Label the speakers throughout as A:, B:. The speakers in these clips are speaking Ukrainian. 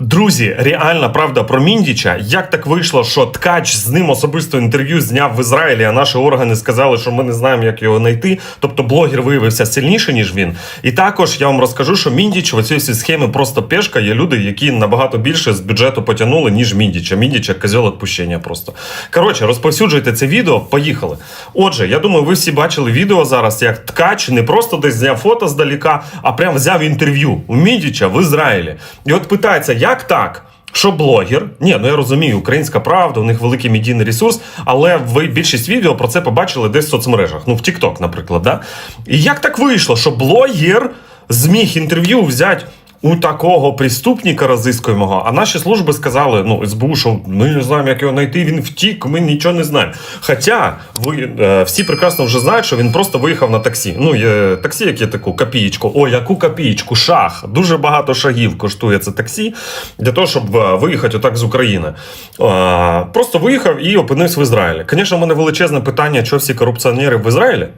A: Друзі, реальна правда про Міндіча. Як так вийшло, що ткач з ним особисто інтерв'ю зняв в Ізраїлі, а наші органи сказали, що ми не знаємо, як його знайти. Тобто блогер виявився сильніше, ніж він. І також я вам розкажу, що Міндіч в всій схемі просто пешка. Є люди, які набагато більше з бюджету потягнули, ніж Міндіча. Міндіча козьол відпущення просто. Коротше, розповсюджуйте це відео. Поїхали. Отже, я думаю, ви всі бачили відео зараз, як ткач не просто десь зняв фото здаліка, а прям взяв інтерв'ю у Міндіча в Ізраїлі. І от питається, як так? Що блогер, ні, ну я розумію, українська правда, у них великий медійний ресурс, але ви більшість відео про це побачили десь в соцмережах, ну в TikTok, наприклад. Да? І як так вийшло, що блогер зміг інтерв'ю взяти у такого преступника розискуємого, а наші служби сказали, ну, СБУ, що ми не знаємо, як його знайти, він втік, ми нічого не знаємо. Хоча ви е, всі прекрасно вже знають, що він просто виїхав на таксі. Ну, є таксі, яке таку копієчку. О, яку копієчку, шах. Дуже багато шагів коштує це таксі для того, щоб е, виїхати отак з України. Е, просто виїхав і опинився в Ізраїлі. Звісно, в мене величезне питання, що всі корупціонери в Ізраїлі.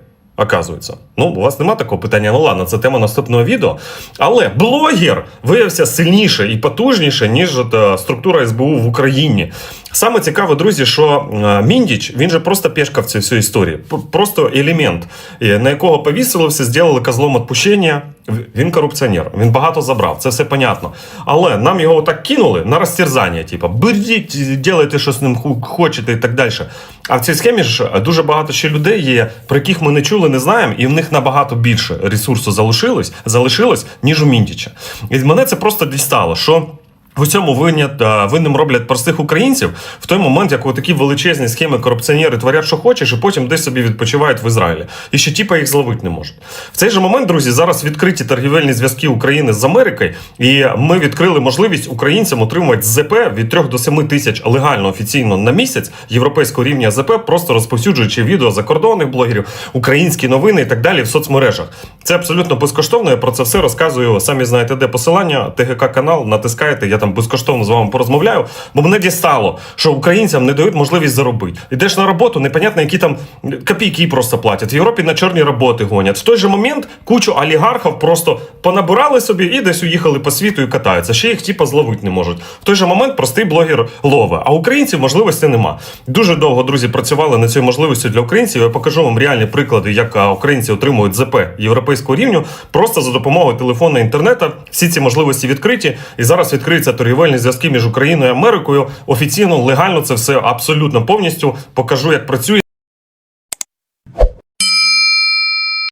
A: Оказується, ну у вас нема такого питання. Ну ладно, це тема наступного відео. Але блогер виявився сильніше і потужніше, ніж от, е, структура СБУ в Україні. Саме цікаве, друзі, що е, Міндіч він же просто пешка в цій всій історії, просто елемент, е, на якого повісилося, зробили козлом відпущення. Він корупціонер, він багато забрав, це все понятно. Але нам його так кинули на розтерзання, типу, беріть, ділайте, що з ним хочете і так далі. А в цій схемі ж дуже багато ще людей є, про яких ми не чули, не знаємо, і в них набагато більше ресурсу залишилось, залишилось ніж у Міндіча. І мене це просто дістало, що. В цьому винят, е, винним роблять простих українців в той момент, як такі величезні схеми корупціонери творять, що хочеш, і потім десь собі відпочивають в Ізраїлі. І ще тіпа їх зловити не можуть. В цей же момент, друзі, зараз відкриті торгівельні зв'язки України з Америкою, і ми відкрили можливість українцям отримувати ЗП від 3 до 7 тисяч легально офіційно на місяць європейського рівня ЗП, просто розповсюджуючи відео закордонних блогерів, українські новини і так далі в соцмережах. Це абсолютно безкоштовно. Я про це все розказую. Самі знаєте, де посилання, ТГК канал, натискаєте. Я там безкоштовно з вами порозмовляю. Бо мене дістало, що українцям не дають можливість заробити. Йдеш на роботу, непонятно, які там копійки просто платять. В Європі на чорні роботи гонять. В той же момент кучу олігархів просто понабирали собі і десь уїхали по світу і катаються. Ще їх типа зловити не можуть. В той же момент простий блогер лове. А українців можливості нема. Дуже довго друзі працювали над цією можливістю для українців. Я покажу вам реальні приклади, як українці отримують ЗП європейського рівню, просто за допомогою телефону інтернету. Всі ці можливості відкриті. І зараз відкриються торгівельні зв'язки між Україною і Америкою. Офіційно, легально це все абсолютно повністю покажу, як працює.